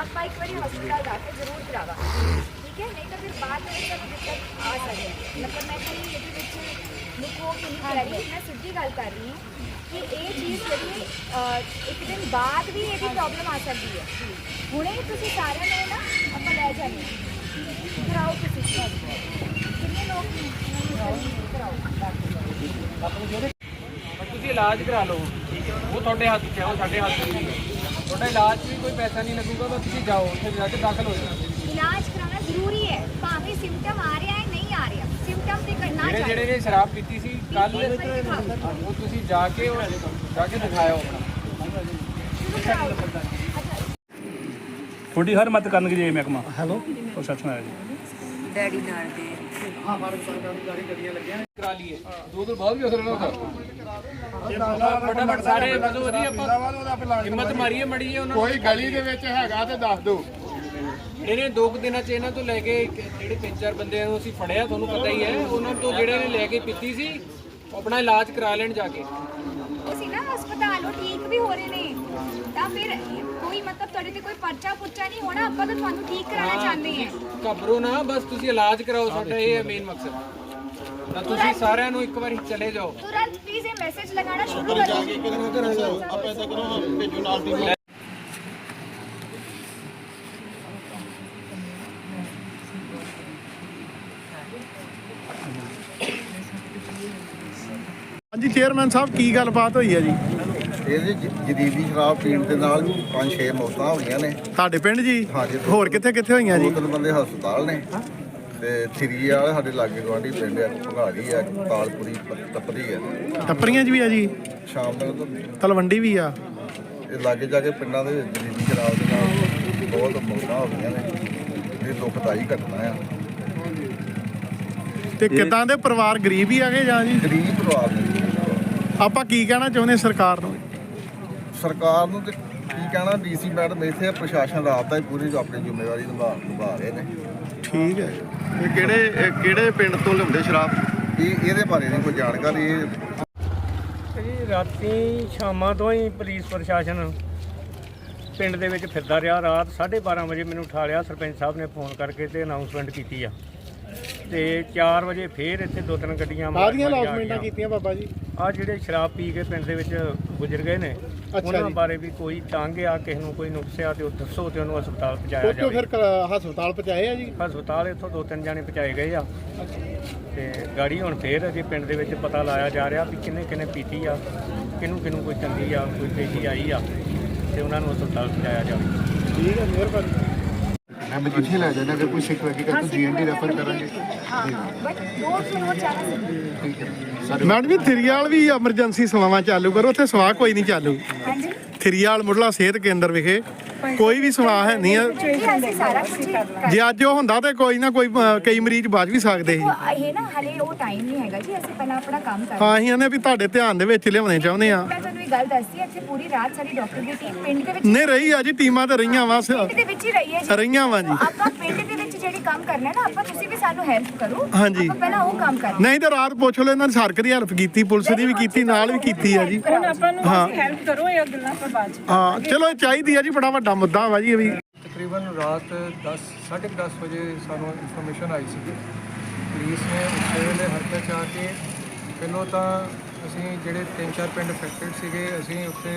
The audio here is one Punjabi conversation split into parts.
ਆਪਾਂ ਇੱਕ ਵਾਰੀ ਹਸਪਤਾਲ ਜਾ ਕੇ ਜ਼ਰੂਰ ਕਰਾਵਾ ਠੀਕ ਹੈ ਨਹੀਂ ਤਾਂ ਫਿਰ ਬਾਅਦ ਵਿੱਚ ਤੁਹਾਨੂੰ ਦਿੱਕਤ ਆ ਸਕਦੀ ਹੈ ਮਤਲਬ ਮੈਂ ਤੁਹਾਨੂੰ ਇਹਦੇ ਵਿੱਚ ਨਿਕੋ ਕਿ ਨਹੀਂ ਕਰ ਰਹੀ ਮੈਂ ਸਿੱਧੀ ਗੱਲ ਕਰ ਰਹੀ ਹਾਂ ਕਿ ਇਹ ਚੀਜ਼ ਜਿਹੜੀ ਇੱਕ ਦਿਨ ਬਾਅਦ ਵੀ ਇਹਦੀ ਪ੍ਰੋਬਲਮ ਆ ਸਕਦੀ ਹੈ ਹੁਣੇ ਤੁਸੀਂ ਸਾਰਿਆਂ ਨੇ ਨਾ ਆਪਾਂ ਲੈ ਜਾਣੀ ਕਰਾਓ ਤੁਸੀਂ ਕਿੰਨੇ ਲੋਕ ਕਰਾਓ ਆਪਣੇ ਜਿਹੜੇ ਇਲਾਜ ਕਰਾ ਲਓ। ਉਹ ਤੁਹਾਡੇ ਹੱਥ 'ਚ ਹੈ ਉਹ ਸਾਡੇ ਹੱਥ 'ਚ ਨਹੀਂ ਹੈ। ਤੁਹਾਡਾ ਇਲਾਜ 'ਚ ਵੀ ਕੋਈ ਪੈਸਾ ਨਹੀਂ ਲੱਗੂਗਾ ਤਾਂ ਤੁਸੀਂ ਜਾਓ ਉੱਥੇ ਜਾ ਕੇ ਦਾਖਲ ਹੋ ਜਾਣਾ। ਇਲਾਜ ਕਰਾਉਣਾ ਜ਼ਰੂਰੀ ਹੈ। ਭਾਵੇਂ ਸਿੰਪਟਮ ਆ ਰਿਹਾ ਹੈ ਨਹੀਂ ਆ ਰਿਹਾ। ਸਿੰਪਟਮ ਤੇ ਕਰਨਾ ਜਿਹੜੇ ਚਾਹੀਦਾ। ਜਿਹੜੇ ਨੇ ਸ਼ਰਾਬ ਪੀਤੀ ਸੀ ਕੱਲ। ਉਹ ਤੁਸੀਂ ਜਾ ਕੇ ਉਹ ਜਾ ਕੇ ਦਿਖਾਇਓ ਆਪਣਾ। ਤੁਹਾਡੀ ਹਰ ਮਤ ਕਰਨਗੇ ਜੀ ਇਹ ਮਹਿਕਮਾ। ਹੈਲੋ। ਪ੍ਰਸ਼ਾਸਨ ਆਇਆ ਜੀ। ਡੈਡੀ ਨਾਲ ਦੇ। ਕਰਾ ਲਈਏ। ਦੋ ਦਿਨ ਬਾਅਦ ਵੀ ਅਸਰ ਨਾ ਹੁੰਦਾ ਫਟਾਫਟ ਸਾਰੇ ਵਧੋ ਵਧੀ ਆਪਾਂ ਹਿੰਮਤ ਮਾਰੀਏ ਮੜੀਏ ਉਹਨਾਂ ਨੂੰ। ਕੋਈ ਗਲੀ ਦੇ ਵਿੱਚ ਹੈਗਾ ਤੇ ਦੱਸ ਦਿਓ। ਇਹਨੇ ਦੋ ਕੁ ਦਿਨਾਂ ਚ ਇਹਨਾਂ ਤੋਂ ਲੈ ਕੇ ਇੱਕ ਜਿਹੜੇ ਤਿੰਨ ਚਾਰ ਬੰਦਿਆਂ ਨੂੰ ਅਸੀਂ ਫੜਿਆ ਤੁਹਾਨੂੰ ਪਤਾ ਹੀ ਹੈ। ਉਹਨਾਂ ਤੋਂ ਜਿਹੜੇ ਨੇ ਲੈ ਕੇ ਪੀਤੀ ਸੀ ਉਹ ਆਪਣਾ ਇਲਾਜ ਕਰਾ ਲੈਣ ਜਾ ਕੇ। ਤੁਸੀਂ ਨਾ ਹਸਪਤਾਲ ਉਹ ਠੀਕ ਵੀ ਹੋ ਰਹੇ ਨੇ। ਤਾਂ ਫਿਰ ਕੋਈ ਮਤਲਬ ਤੁਹਾਡੇ ਤੇ ਕੋਈ ਪਰਚਾ ਪੁੱਚਾ ਨਹੀਂ ਹੋਣਾ ਆਪਾਂ ਤਾਂ ਤੁਹਾਨੂੰ ਠੀਕ ਕਰਾਉਣਾ ਚਾਹੁੰਦੇ ਹਾਂ। ਘਬਰੋ ਨਾ ਬਸ ਤੁਸੀਂ ਇਲਾਜ ਕਰਾਓ ਸਾਡਾ ਇਹ ਹੈ ਮੇਨ ਮਕਸਦ। ਤਾਂ ਤੁਸੀਂ ਸਾਰਿਆਂ ਨੂੰ ਇੱਕ ਵਾਰੀ ਚਲੇ ਜਾਓ। ਤੁਰੰਤ ਪਲੀਜ਼ ਇਹ ਮੈਸੇਜ ਲਗਾਉਣਾ ਸ਼ੁਰੂ ਕਰੋ ਆਪਾਂ ਇਦਾਂ ਕਰੋ ਭੇਜੋ ਨਾਲ ਟੀਮ ਹਾਂਜੀ ਚੇਅਰਮੈਨ ਸਾਹਿਬ ਕੀ ਗੱਲਬਾਤ ਹੋਈ ਹੈ ਜੀ? ਇਹਦੇ ਜ- ਜਦੀਦੀ ਸ਼ਰਾਬ ਪੀਣ ਦੇ ਨਾਲ ਪੰਜ ਛੇ ਮੌਤਾਂ ਹੋਈਆਂ ਨੇ। ਤੁਹਾਡੇ ਪਿੰਡ ਜੀ? ਹਾਂਜੀ। ਹੋਰ ਕਿੱਥੇ ਕਿੱਥੇ ਹੋਈਆਂ ਦੋ ਜੀ? ਤਿੰਨ ਬੰਦੇ ਹਸਪਤਾਲ ਨੇ। ਤੇ ਥਰੀ ਵਾਲੇ ਸਾਡੇ ਲਾਗੇ ਗਵਾਂਢੀ ਪਿੰਡ ਆ ਭੰਗਾੜੀ ਆ ਤਾਲਪੁਰੀ ਤਪਦੀ ਆ। ਟੱਪਰੀਆਂ 'ਚ ਵੀ ਆ ਜੀ? ਸ਼ਾਮ ਤੱਕ ਤਾਂ ਤਲਵੰਡੀ ਵੀ ਆ? ਇਹ ਲਾਗੇ ਜਾ ਕੇ ਪਿੰਡਾਂ ਦੇ ਵਿੱਚ ਸ਼ਰਾਬ ਦੇ ਨਾਲ ਬਹੁਤ ਮੌਤਾਂ ਹੋ ਗਈਆਂ ਨੇ। ਇਹ ਦੁਖਦਾਈ ਘਟਨਾ ਆ। ਤੇ ਕਿਦਾਂ ਦੇ ਪਰਿਵਾਰ ਗਰੀਬ ਹੀ ਆਗੇ ਜਾਂ ਜੀ? ਗਰੀਬ ਪਰਿਵਾਰ ਨੇ। ਆਪਾਂ ਕੀ ਕਹਿਣਾ ਚਾਹੁੰਦੇ ਸਰਕਾਰ ਨੂੰ? ਸਰਕਾਰ ਨੂੰ ਤੇ ਕਹਿਣਾ ਡੀਸੀ ਮੈਡਮ ਇੱਥੇ ਆ, ਪ੍ਰਸ਼ਾਸਨ ਰਾਤ ਦਾ ਹੀ ਪੂਰੀ ਆਪਣੀ ਜ਼ਿੰਮੇਵਾਰੀ ਨਿਭਾ ਨਿਭਾ ਰਹੇ ਨੇ। ਠੀਕ ਹੈ। ਇਹ ਕਿਹੜੇ ਇਹ ਕਿਹੜੇ ਪਿੰਡ ਤੋਂ ਲਿਆਉਂਦੇ ਸ਼ਰਾਬ? ਇਹ ਇਹਦੇ ਬਾਰੇ ਨਹੀਂ ਕੋਈ ਜਾਣਕਾਰੀ। ਇਹ ਜੀ ਰਾਤੀ ਸ਼ਾਮਾਂ ਤੋਂ ਹੀ ਪੁਲਿਸ ਪ੍ਰਸ਼ਾਸਨ ਪਿੰਡ ਦੇ ਵਿੱਚ ਫਿਰਦਾ ਰਿਹਾ। ਰਾਤ 12:30 ਵਜੇ ਮੈਨੂੰ ਉਠਾ ਲਿਆ ਸਰਪੰਚ ਸਾਹਿਬ ਨੇ ਫੋਨ ਕਰਕੇ ਤੇ ਅਨਾਉਂਸਮੈਂਟ ਕੀਤੀ ਆ। ਤੇ 4 ਵਜੇ ਫੇਰ ਇੱਥੇ ਦੋ ਤਿੰਨ ਗੱਡੀਆਂ ਮਾਰੀਆਂ ਲੌਸਮੈਂਟਾਂ ਗਈਆਂ। ਕੀਤੀਆਂ ਬਾਬਾ ਜੀ। ਆ ਜਿਹੜੇ ਸ਼ਰਾਬ ਪੀ ਕੇ ਪਿੰਡ ਦੇ ਵਿੱਚ ਗੁਜ਼ਰ ਗਏ ਨੇ। ਉਹਨਾਂ। ਬਾਰੇ ਵੀ ਕੋਈ ਤੰਗ ਆ ਕਿਸੇ ਨੂੰ ਕੋਈ ਨੁਕਸ ਆ ਤੇ ਉਹ ਦੱਸੋ ਤੇ ਉਹਨੂੰ ਹਸਪਤਾਲ ਪਹੁੰਚਾਇਆ ਜਾਵੇ। ਫਿਰ ਹਸਪਤਾਲ ਪਹੁੰਚਾਏ ਆ ਜੀ? ਹਸਪਤਾਲ ਇੱਥੋਂ ਦੋ ਤਿੰਨ ਜਾਣੇ ਪਹੁੰਚਾਏ ਗਏ ਆ। ਤੇ ਗਾੜੀ ਹੁਣ ਫੇਰ ਅਜੇ ਪਿੰਡ ਦੇ ਵਿੱਚ ਪਤਾ ਲਾਇਆ ਜਾ ਰਿਹਾ ਵੀ ਕਿੰਨੇ ਕਿੰਨੇ ਪੀਤੀ ਆ ਕਿਹਨੂੰ ਕਿਹਨੂੰ ਕੋਈ ਚੰਗੀ ਆ ਕੋਈ ਤੇਜ਼ੀ ਆਈ ਆ ਤੇ ਉਹਨਾਂ ਨੂੰ ਹਸਪਤਾਲ ਪਹੁੰਚਾਇਆ ਜਾਵੇ। ਠੀਕ ਹੈ ਮਿਹਰਬਾਨੀ। ਮੈਂ ਮਜੀਠੀ ਲੈ ਜਾਣਾ ਅਗਰ ਕੋਈ ਸਿੱਖ ਵਗੀ ਤਾਂ ਜੀਐਨਡੀ ਰੈਫਰ ਕਰਾਂਗੇ ਹਾਂ ਬਟ ਡੋਰ ਟੂ ਡੋਰ ਜਾਣਾ ਸੀ ਮੈਡਮ ਜੀ ਥਰੀਆਲ ਵੀ ਐਮਰਜੈਂਸੀ ਸੇਵਾਵਾਂ ਚਾਲੂ ਕਰੋ ਉੱਥੇ ਸਵਾਹ ਕੋਈ ਨਹੀਂ ਚਾਲੂ ਹਾਂਜੀ ਥਰੀਆਲ ਮੁੱਢਲਾ ਸਿਹਤ ਕੇਂਦਰ ਵਿਖੇ ਕੋਈ ਵੀ ਸਵਾਹ ਹੈ ਨਹੀਂ ਆ। ਜੀ ਅਸੀਂ ਸਾਰਾ ਕੁਝ ਕਰ ਜੇ ਅੱਜ ਉਹ ਹੁੰਦਾ ਤੇ ਕੋਈ ਨਾ ਕੋਈ ਅ, ਕਈ ਮਰੀਜ਼ ਬਚ ਵੀ ਸਕਦੇ ਸੀ। ਉਹ ਇਹ ਨਾ ਹਲੇ ਉਹ ਟਾਈਮ ਨਹੀਂ ਹੈਗਾ ਜੀ ਅਸੀਂ ਪਹਿਲਾਂ ਆਪਣਾ ਕੰਮ ਕਰ ਹਾਂ ਅਸੀਂ ਇਹਨੇ ਵੀ ਤੁਹਾਡੇ ਧਿਆਨ ਦੇ ਵਿੱਚ ਲਿਆਉਣੇ ਚਾਹੁੰਦੇ ਆ। ਮੈਂ ਤੁਹਾਨੂੰ ਇਹ ਗੱਲ ਦੱਸਦੀ ਇੱਥੇ ਪੂਰੀ ਰਾਤ ਸਾਡੀ ਡਾਕਟਰ ਦੀ ਟੀਮ ਪਿੰਡ ਦੇ ਵਿੱਚ ਨਹੀਂ ਰਹੀ ਆ ਜੀ ਟੀਮਾਂ ਤੇ ਰਹੀਆਂ ਵਾ ਪਿੰਡ ਦੇ ਵਿੱਚ ਹੀ ਰਹੀ ਹੈ ਜੀ। ਰਹੀਆਂ ਵਾ ਜੀ। ਆਪਾਂ ਪਿੰਡ ਦੇ ਜਿਹੜੀ ਕੰਮ ਕਰਨਾ ਹੈ ਨਾ ਆਪਾਂ ਤੁਸੀਂ ਵੀ ਸਾਨੂੰ ਹੈਲਪ ਕਰੋ। ਹਾਂਜੀ। ਆਪਾਂ ਪਹਿਲਾਂ ਉਹ ਕੰਮ ਕਰਨਾ ਨਹੀਂ ਤੇ ਰਾਤ ਪੁੱਛ ਲਓ ਇਹਨਾਂ ਨੇ ਸਰਕ ਦੀ ਹੈਲਪ ਕੀਤੀ ਪੁਲਿਸ ਦੀ ਵੀ ਕੀਤੀ ਨਾਲ ਵੀ ਕੀਤੀ ਆ ਜੀ। ਹੁਣ ਆਪਾਂ ਨੂੰ ਹਾਂ। ਹੈਲਪ ਕਰੋ ਇਹ ਗੱਲਾਂ ਪਰ ਬਾਅਦ ਚ ਹਾਂ ਚਲੋ ਇਹ ਚਾਹੀਦੀ ਆ ਜੀ ਬੜਾ ਵੱਡਾ ਮੁੱਦਾ ਵਾ ਜੀ ਇਹ ਵੀ। ਤਕਰੀਬਨ ਰਾਤ 10 10:30 ਵਜੇ ਸਾਨੂੰ ਇਨਫੋਰਮੇਸ਼ਨ ਆਈ ਸੀ ਪੁਲਿਸ ਨੇ ਉਸੇ ਵੇਲੇ ਹਰਕਤ 'ਚ ਆ ਕੇ ਪਹਿਲਾਂ ਤਾਂ ਅਸੀਂ ਜਿਹੜੇ ਤਿੰਨ ਚਾਰ ਪਿੰਡ ਅਫੈਕਟਡ ਸੀਗੇ ਅਸੀਂ ਉੱਥੇ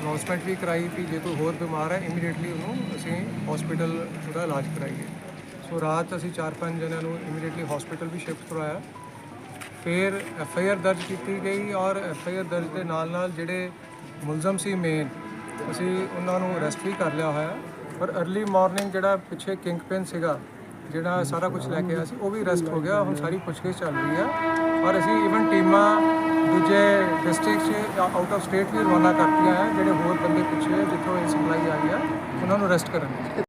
ਅਨਾਉਂਸਮੈਂਟ ਵੀ ਕਰਾਈ ਕਿ ਜੇ ਕੋਈ ਹੋਰ ਬਿਮਾਰ ਹੈ ਇਮੀਡੀਏਟਲੀ ਉਹਨੂੰ ਅਸੀਂ ਹਸਪੀਟਲ ਉਹਦਾ ਇਲਾਜ ਕਰਾਈਏ। ਸੋ ਰਾਤ ਅਸੀਂ ਚਾਰ ਪੰਜ ਜਣਿਆਂ ਨੂੰ ਇਮੀਡੀਏਟਲੀ ਹਸਪੀਟਲ ਵੀ ਸ਼ਿਫਟ ਕਰਵਾਇਆ। ਫਿਰ ਐਫ ਆਈ ਆਰ ਦਰਜ ਕੀਤੀ ਗਈ ਔਰ ਐਫ ਆਈ ਆਰ ਦਰਜ ਦੇ ਨਾਲ ਨਾਲ ਜਿਹੜੇ ਮੁਲਜ਼ਮ ਸੀ ਮੇਨ ਅਸੀਂ ਉਹਨਾਂ ਨੂੰ ਅਰੈਸਟ ਵੀ ਕਰ ਲਿਆ ਹੋਇਆ। ਔਰ अर्ਲੀ ਮਾਰਨਿੰਗ ਜਿਹੜਾ ਪਿੱਛੇ ਕਿੰਗ ਪਿਨ ਸੀਗਾ, ਜਿਹੜਾ ਸਾਰਾ ਕੁਝ ਲੈ ਕੇ ਆਇਆ ਸੀ, ਉਹ ਵੀ ਅਰੈਸਟ ਹੋ ਗਿਆ। ਹੁਣ ਸਾਰੀ ਪੁੱਛਗਿੱਛ ਚੱਲ ਰਹੀ ਆ। ਔਰ ਅਸੀਂ ਇਵਨ ਟੀਮਾਂ ਦੂਜੇ ਡਿਸਟ੍ਰਿਕਟ ਆਊਟ ਆਫ ਸਟੇਟ ਵੀ ਰਵਾਨਾ ਕਰਤੀਆਂ ਹੈ ਜਿਹੜੇ ਹੋਰ ਬੰਦੇ ਪਿੱਛੇ ਜਿੱਥੋਂ ਇਹ ਸਪਲਾਈ ਆਈ ਆ, ਉਹਨਾਂ ਨੂੰ ਅਰੈਸਟ ਕਰਾਂਗੇ